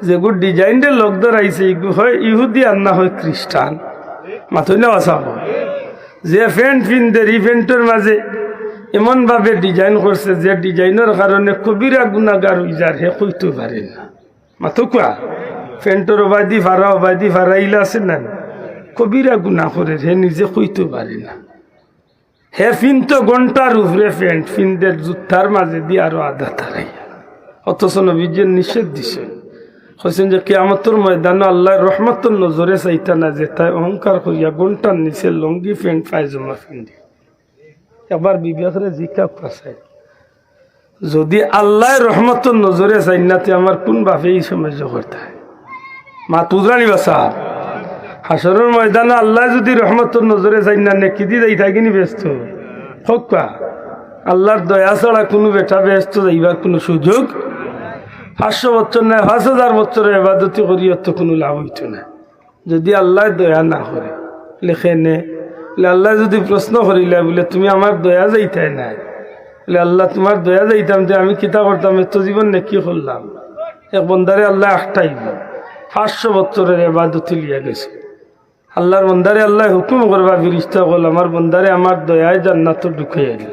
যেগু ডিজাইনটা লোক ধরাইছে ইগু হয় ইহুদি আর না হয় খ্রিস্টান। মাথই না বাসাব যে ফ্যান্ট ফিনদের এই ফ্যান্টের মাঝে এমনভাবে ডিজাইন করছে, যে ডিজাইনের কারণে কবিরা গুণাগার যার হে কইতে পারে না। মাথো কোয়া? ফ্যান্টের অবাদি ভাড়া অবাদি ভাড়া ইলা আছে না? কবিরা গুণা করে, হে নিজে কইতে পারে না। হে ফিন তো ঘণ্টার উপরে ফ্যান্ট, ফিনদের জুত্তার মাঝে দিয়ে আরও আধা তারাই অথচ নবীজির নিষেধ দিছে। হয়েছেন যে কেয়ামতর ময়দানে আল্লাহ রহমতর নজরে চাইতা না যে তাই অহংকার করিয়া ঘণ্টার নিচে লঙ্গি ফ্যান্ট পায়জমা ফিন্দি এবার বিবেকরে জিকা পাশে যদি আল্লাহ রহমতর নজরে চাই না তে আমার কোন বাপে এই সাহায্য করতে মা তুদরানি বাসা হাসরের ময়দানে আল্লাহ যদি রহমতর নজরে চাই না, নেকি দি যাই থাকিনি ব্যস্ত। হোক আল্লাহর দয়া ছাড়া কোনো বেটা ব্যস্ত যাইবার কোনো সুযোগ পাঁচশো বছর নাই পাঁচ হাজার বছরের এবাদতি করি তো কোনো লাভ হইত না। যদি আল্লাহ দয়া না করে, লেখে নে। আল্লাহ যদি প্রশ্ন করিলে, বলে, তুমি আমার দয়া যাইতাই নাই। বলে, আল্লাহ, তোমার দয়া যাইতাম যে আমি কিতা করতাম, এত জীবন নে কি করলাম? এক বন্দারে আল্লাহ আটটাই পাঁচশো বছরের এবাদতি লিয়া গেছে। আল্লাহর বন্দারে আল্লাহ হুকুম করবা, ফিরিস্তা বল আমার বন্দারে আমার দয়ায় জান্নাত ঢুকে এল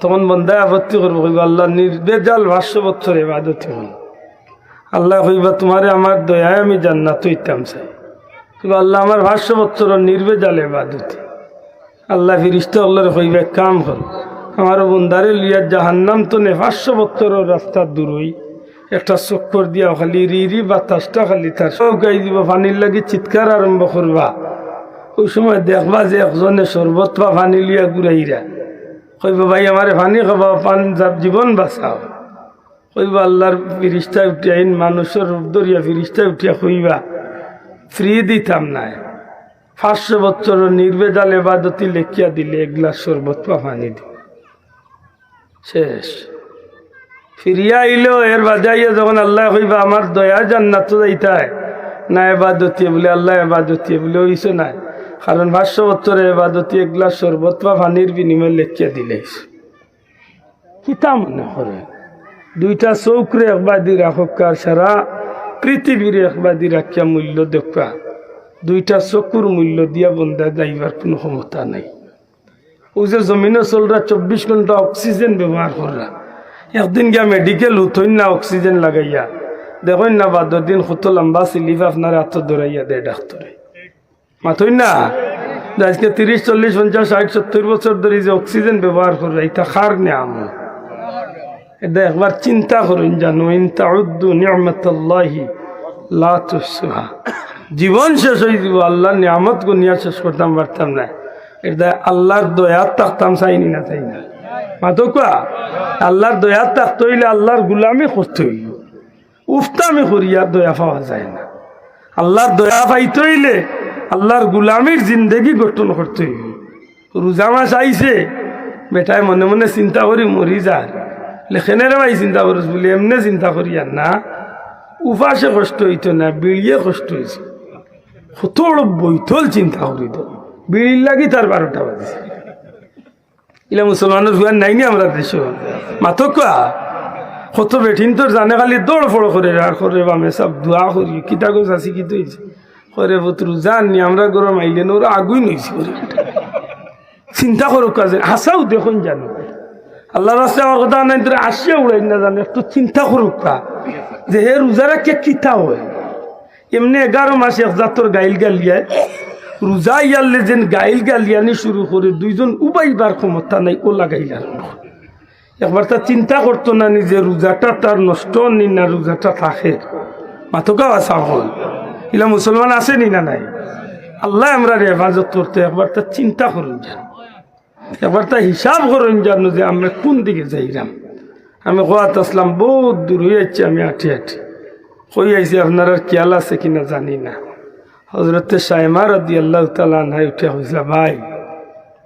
তখন বন্দায় আপত্তি করব আল্লাহ নির্বেজাল ভাষ্য বছর এবাদতি হল। আল্লাহ কইবা, তোমারে আমার দয়ায় আমি জান্নাত ইতাম চাই। কিন্তু আল্লাহ আমার ভাষ্য বছর নির্বেজাল এবাদতি আল্লাহ ফিরিস্তা আল্লাহর কইবে, কাম হল আমার বন্দারে লিয়া জাহান্নাম তো নে পাঁচশো বছর রাস্তা দূরই। একটা চক্কর দিয়া খালি রি রি, বাতাসটা খালি তার সব গাই দিব, পানির লাগি চিৎকার আরম্ভ করবা। ওই সময় দেখবা যে একজনে শরবত বা পানি লিয়া ঘুরাইরা কইব, ভাই, আমার পানি খাবা পান জীবন বাঁচাও। কইব, আল্লাহর ফিরিস্তা উঠিয়া আইন মানুষের রূপ ধরিয়া ফিরিস্তা উঠিয়া কইবা, ফ্রি দিতাম নাই। পাঁচশো বছর নির্বেদাল এবাদতি লেখিয়া দিলে এক গ্লাস শরবত পানি দি শেষ। ফিরিয়া আইলেও এর বাজাইয়া যখন আল্লাহ কইবা, আমার দয়া জান্নাত যাইতায়। না, এবাদতি বলে, আল্লাহ এবাদতি বলে ওইসে নাই। কারণ ভাষ্য বছরে এবাদতি এক গ্লাস শরবত বা পানির বিনিময়ে লেখিয়া দিলে। কিতা মনে করে? দুইটা চৌকরে একবাদি রাখক আর সারা পৃথিবীর একবাদি রাখিয়া মূল্য দেখা দুইটা চকুর মূল্য দিয়া বন্ধা যাইবার কোনো ক্ষমতা নাই। ও যে জমিনে চলরা চব্বিশ ঘণ্টা অক্সিজেন ব্যবহার করা একদিন গিয়া মেডিকেল উঠইন না অক্সিজেন লাগাইয়া। দেখুন না বাদ দিন কত লম্বা সিলিফ আপনার হাত ধরাইয়া দেয় ডাক্তরে মাথুই না? আজকে তিরিশ চল্লিশ, পঞ্চাশ ষাট সত্তর বছর ধরে যে অক্সিজেন ব্যবহার করে এটা খার নিয়াম এটা একবার চিন্তা করুন জানো ইনতা উদ্দু নিয়ামতাল্লাহি লা তুসুহা জীবন শেষ হয়ে যাব, আল্লাহর নিয়ামত গুনিয়া শেষ করতাম, পারতাম না। এটা আল্লাহর দয়াত থাকতাম চাইনি না চাই না? মাতো কোয়া? আল্লাহর দয়াত থাকতে হইলে আল্লাহর গুলামি করতে হইল উফতামি করিয়া দয়া পাওয়া যায় না। আল্লাহর দয়া পাইতে হইলে আল্লাহর গুলামির জিন্দগি গঠন করতে হইব। রোজা মাস আইছে, বেটায় মনে মনে চিন্তা করি মরি যার। লেখেনের ভাই চিন্তা করিস বলে, এমনি চিন্তা করি আর না। উপাসে কষ্ট হইতো না বিড়িয়ে কষ্ট হয়েছে বড় বৈঠল চিন্তা করি তো বিড়ির লাগি তার বারোটা বাজে ইলা মুসলমানের হুয়ার নাই নি আমরা দেশ মাথো কোয়া কত বেঠিন তোর জানে খালি দৌড় ফড় করে রাখ করে বামে সব দোয়া করি কিতা গোছ আছি কি তৈছে করে পুত্রু জাননি আমরা গরম আইলে ওরা আগুই নইছি চিন্তা করো কাজে হাসাও দেখুন জানো। আল্লাহ রাস্তায় আমার নাই, তোরা আসিয়া উড়াই না জানো, একটু চিন্তা করুক যে হে রোজারা কে কিতা হয়? এমনি এগারো মাসে এক জাতর গাইল গালিয়ায় রোজা ইয়ারলে যেন গাইল গালিয়ানি শুরু করে দুইজন উবাইবার ক্ষমতা নাই, ও লাগাইল আরম্ভ করে। একবার তা চিন্তা করতো না নিজে রোজাটা তার নষ্ট নি না রোজাটা থাকে মাথকাও আসা হল। ইলা মুসলমান আসেনি না নাই? আল্লাহ আমরা হেফাজত করতে, একবার তা চিন্তা করুন যেন। একবার তা হিসাব করুন জানো যে আমরা কোন দিকে যাইলাম? আমি গোয়াত আসলাম, বহুত দূর হয়ে যাচ্ছি আমি আঠি আঠি। কই আইছি, আপনার আর খেয়াল আছে কিনা জানি না। হজরতে সাইমা রদি আল্লাহ তালা উঠে হয়েছিল ভাই,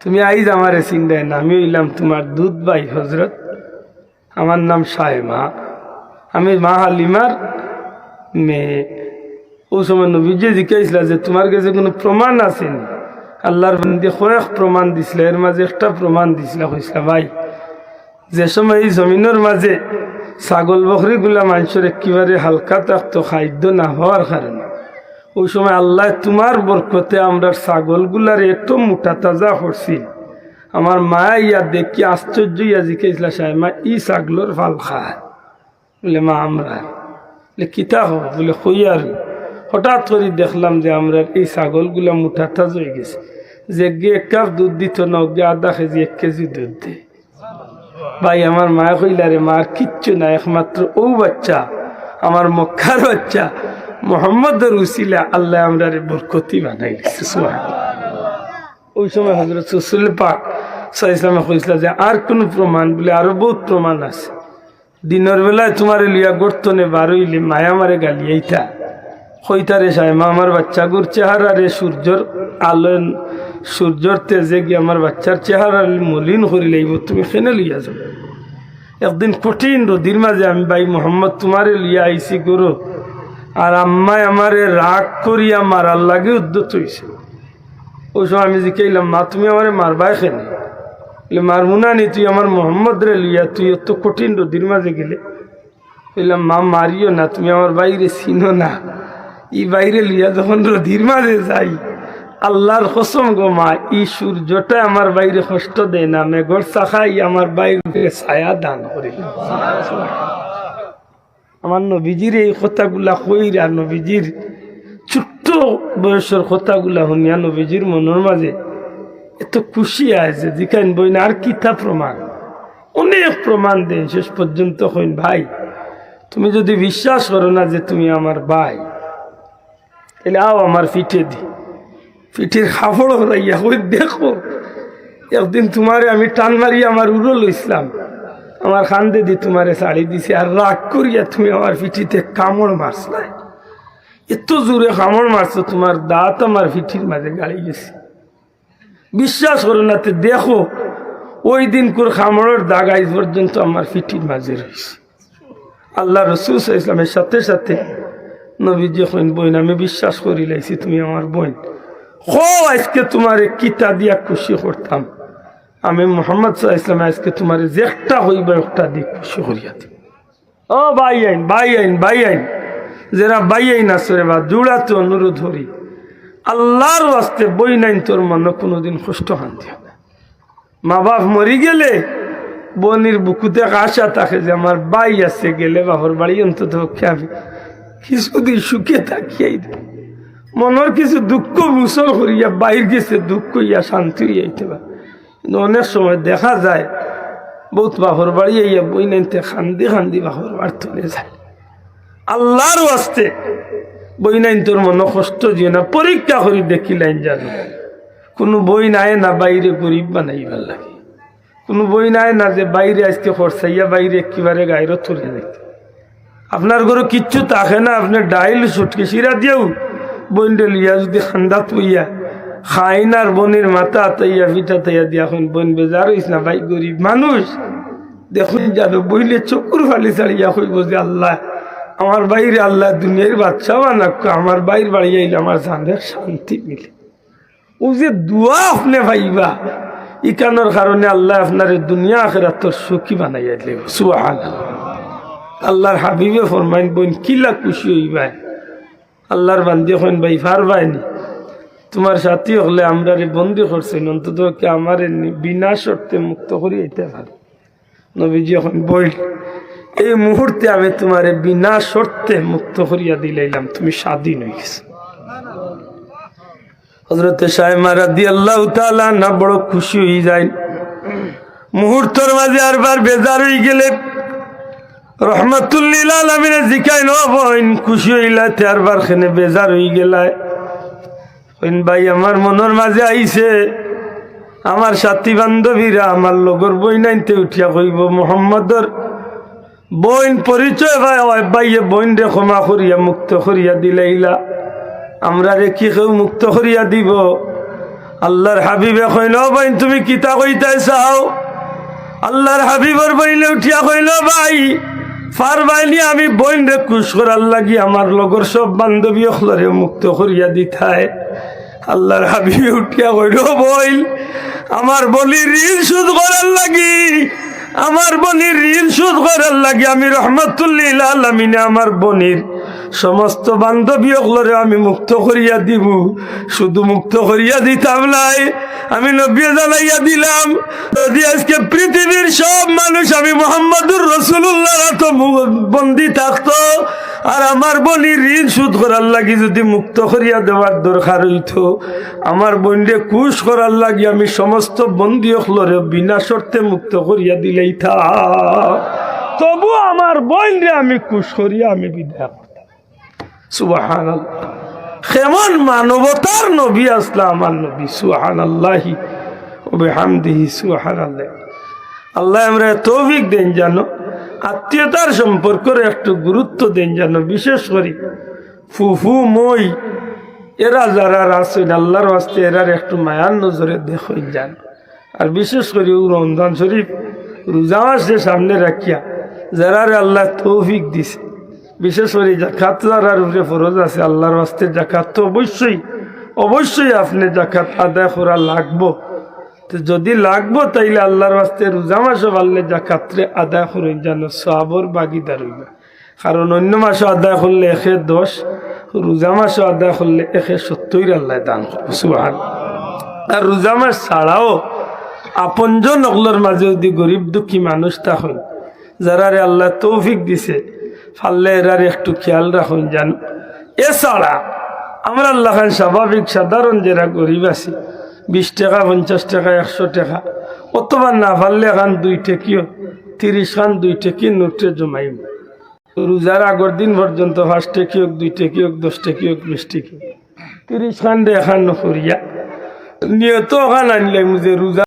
তুমি আইজ আমার চিন্তায় না, আমি হইলাম তোমার দুধ ভাই হজরত আমার নাম সাইমা, আমি মা হালিমার মেয়ে। ও সময় নবীজি জিজ্ঞাসিল যে, তোমার কাছে কোনো প্রমাণ আছে নি? আল্লাহর বন্দি কয়েক প্রমাণ দিছিল, এর মাঝে একটা প্রমাণ দিছিল কইসলা ভাই, যে সময় এই জমিনের মাঝে ছাগল, বকরিগুলা মানুষের একেবারে হালকা থাকতো, খাদ্য না হওয়ার কারণে, ওই সময় আল্লাহ তোমার বরকতে আমরা ছাগলগুলার এত মোটা তাজা করছি। আমার মা ইয়া দেখি আশ্চর্য ইয়া জিকেছিল সাহেব, মা, ই ছাগলর ভালো খায়। বলে, মা, আমরা। কিতা হোক বলে হইয়ার হঠাৎ করে দেখলাম যে আমরা এই ছাগলগুলা মুঠা তাজা হয়ে গেছে। যে গে এক কাপ দুধ দিত না গে আধা কেজি, এক কেজি দুধ দেয়। ভাই, আমার মা কইলা রে মার কিচ্ছু না, একমাত্র ও বাচ্চা, আমার মক্কার বাচ্চা। মোহাম্মদের উসিলা আল্লাহ আমরা বরকতি বানাই। ওই সময় হজরত সুসুল পাক সাহ ইসলামে কইছিল যে, আর কোনো প্রমাণ বলে আরও বহুত প্রমাণ আছে। দিনের বেলায় তোমার লিয়া গর্তনে বারইলে মায়া মারে গালি এইটা হইতারে সাহেমা আমার বাচ্চা গুর চেহারা রে সূর্যর আলো, সূর্যর তেজে গিয়ে আমার বাচ্চার চেহারা মলিন করি লাগব তুমি খেনে লিয়া যাও। একদিন কঠিন রদির মাঝে আমি, ভাই মোহাম্মদ, তোমারে লিয়া আইসি করো আর আম্মায় আমারে রাগ করিয়া মারার লাগে উদ্যত হয়েছে ওই সময় আমি জিকাইলাম মা, তুমি আমারে মারবাই খেনে বলে মারমু না নি, তুই আমার মোহাম্মদ রে লিয়া তুই এত কঠিন রদির মাঝে গেলে? বললাম, মা, মারিও না, তুমি আমার বাইরে চিনো না। ই বাইরে লিয়া যখন রদির মাঝে যাই, আল্লাহর কসম গো মা, ই সূর্যটা আমার বাইরে কষ্ট দেয় না, মেঘর চাখাই আমার বাইরে ছায়া দান করে। আমার নবীজির এই কথাগুলা কইরা, নবীজির ছোট্ট বয়সের কথাগুলা শুনিয়া নবীজির মনের মাঝে এত খুশি আছে যেখান না আর কিতা প্রমাণ? অনেক প্রমাণ দেন, শেষ পর্যন্ত হইন ভাই, তুমি যদি বিশ্বাস করো না যে তুমি আমার ভাই। তাহলে আও আমার পিঠে দি। পিঠের খাফড় হলাইয়া কই দেখো? একদিন তোমারে আমি টান মারি আমার উড়ো লইছিলাম। আমার খান্দে দি তোমারে শাড়ি দিছি আর রাগ করিয়া তুমি আমার পিঠিতে কামড় মারছলাই এত জোরে কামড় মারছো, তোমার দাঁত আমার পিঠির মাঝে গাড়ি গেছে বিশ্বাস করো না দেখো, ওই দিন কোর খামড়ের দাগ পর্যন্ত আমার পিঠির মাঝে রয়েছে আল্লাহ রসুল ইসলামের সাথে সাথে নবীজি কইন বোন আমি বিশ্বাস করি লাইছি, তুমি আমার বোন। হো আজকে তোমার কিতা দিয়া খুশি করতাম? আমি মোহাম্মদ সাহা আজকে তোমার যে একটা হইবা, একটা দিক খুশি করিয়া দিব। ও ভাই আইন বাই আইন বাই আইন। যারা বাই আইন আসরে বা জোড়াতে অনুরোধ করি। আল্লাহর আসতে বই নাইন তোর মনে কোনোদিন কষ্ট শান্তি হবে। মা বাপ মরি গেলে, বনির বুকুতে আশা থাকে যে আমার বাই আছে, গেলে বাবার বাড়ি অন্তত আমি কিছুদিন সুখে থাকিয়াই মনের কিছু দুঃখ মুসল করিয়া বাইর গেছে, দুঃখ ইয়া শান্তি পারে। কিন্তু অনেক সময় দেখা যায়, বহুত বাহর বাড়ি ইয়া বই নাইতে খান্দি খান্দি বাহর বাড়ি তুলে যায়। আল্লাহর আসতে বই নাইন তোর মনে কষ্ট দিও না পরীক্ষা করি দেখিলাইন জানো। কোনো বই নাই না বাইরে গরিব বানাইবার লাগে। কোনো বই নাই না যে বাইরে আজকে খরচাইয়া বাইরে একেবারে গাইরও তুলে দিতে আপনার ঘরে কিচ্ছু থাকে না, আপনি ডাইল সুটকে সিরা দিয়েও বইনটা লিয়া যদি খান্দা তুইয়া খাইন আর বনের মাথা আতাইয়া পিঠা তাইয়া দিয়া এখন বন বেজার হইস না ভাই, গরিব মানুষ। দেখুন জানো বইলে চকুর ফালি ছাড়িয়া হইব যে আল্লাহ, আমার বাইরে আল্লাহ দুনিয়ার বাচ্চা বানাক, আমার বাইর বাড়ি আইলে আমার জানের শান্তি মিলে। ও যে দুয়া আপনি ভাইবা, ইকানোর কারণে আল্লাহ আপনার দুনিয়া আখেরা তোর সুখী বানাইয়া দিলে সুহান আল্লাহর হাবিবে ফরমাইন, বোন কিলা খুশি হইবাই আল্লাহর বান্দি হইন ভাই, ফার বাইনি তোমার সাথী হলে আমরা রে বন্দি করছেন অন্তত কি আমার বিনা শর্তে মুক্ত করি এটা ভালো নবীজি এখন বই এই মুহূর্তে আমি তোমার বিনা শর্তে মুক্ত করিয়া দিলাইলাম, তুমি স্বাধীন হয়ে গেছো। হজরতে সাহেব রাদি আল্লাহ না বড় খুশি হয়ে যায়। মুহূর্তর মাঝে আরবার বেজার হয়ে গেলে রহমতুল্লিল আলমিনে জিকাই নবইন খুশি হইলা তেরবার খেনে বেজার হয়ে গেলায়। কইন ভাই, আমার মনের মাঝে আইছে, আমার সাথী বান্ধবীরা আমার লগর বই নাইতে উঠিয়া কইব, মোহাম্মদর বইন পরিচয় ভাই বাইয়ে বইন রে ক্ষমা করিয়া, মুক্ত করিয়া দিলাইলা। আমরা রে কি কেউ মুক্ত করিয়া দিব? আল্লাহর হাবিবে কইল বইন, তুমি কিতা কইতে চাও আল্লাহর হাবিবর বইলে উঠিয়া কইল ভাই ফার বাইনি আমি বইন রে কুশ করার লাগি আমার লগর সব বান্ধবী অখলরে মুক্ত করিয়া দিতায় আল্লাহর হাবিবে উঠিয়া কইল বইল, আমার বলি ঋণ সুদ করার লাগি, আমার বনির ঋণ শোধ করার লাগে, আমি রহমতুল্লিল আলমিনে আমার বনির সমস্ত বান্ধবী অগলরে আমি মুক্ত করিয়া দিব। শুধু মুক্ত করিয়া দিতাম নাই, আমি নব্বী জানাইয়া দিলাম, যদি আজকে পৃথিবীর সব মানুষ আমি মোহাম্মদুর রসুল্লাহ তো বন্দি থাকতো, আর আমার বনির ঋণ শোধ করার লাগি যদি মুক্ত করিয়া দেওয়ার দরকার হইতো, আমার বন্ডে কুশ করার লাগি আমি সমস্ত বন্দি অখলরে বিনা শর্তে মুক্ত করিয়া দিলেই থা। তবু আমার বন্ডে আমি কুশ করিয়া আমি বিদায় সুবাহান কেমন মানবতার নবী আসলা আমার নবী সুহান আল্লাহি হামদিহি সুহান আল্লাহ আল্লাহ আমরা তৌফিক দেন জানো আত্মীয়তার সম্পর্কের একটু গুরুত্ব দেন জানো বিশেষ করে ফুফু, মই, এরা যারা রাসুল, আল্লাহর আসতে এরার একটু মায়ার নজরে দেখই যান। আর বিশেষ করে রমজান শরীফ, রোজা মাসে সামনে রাখিয়া, যারারে আল্লাহ তৌফিক দিছে। বিশেষ করে জাকাত যারার উপরে ফরজ আছে, আল্লাহর আসতে জাকাত তো অবশ্যই অবশ্যই আপনি জাকাত আদায় করা লাগবো। তো যদি লাগবো, তাইলে আল্লাহর বাস্তে রোজা মাসও পারলে জাকাতরে আদায় করুন যেন সবর বাগিদার হইবে কারণ অন্য মাসও আদায় করলে একে দশ, রোজা মাসও আদায় করলে একে সত্তর আল্লাহ দান করব আর রোজা মাস ছাড়াও আপনজন অগলোর মাঝে যদি গরিব দুঃখী মানুষ তখন যারারে আল্লাহ তৌফিক দিছে ফাললে এরারে একটু খেয়াল রাখুন জান। এছাড়া আমরা আল্লাহ খান স্বাভাবিক সাধারণ যারা গরিব আছি, বিশ টাকা, পঞ্চাশ টাকা, একশো টাকা অথবা না পারলে খান দুই টেকিও তিরিশ খান দুই টেকি নোটে জমাইব। রোজার আগর দিন পর্যন্ত পাঁচ টেকি হোক, দুই টেকি হোক, দশ টেকি হোক, বিশ টেকি তিরিশ খান নকরিয়া। নিয়ত খান আনলে যে রোজা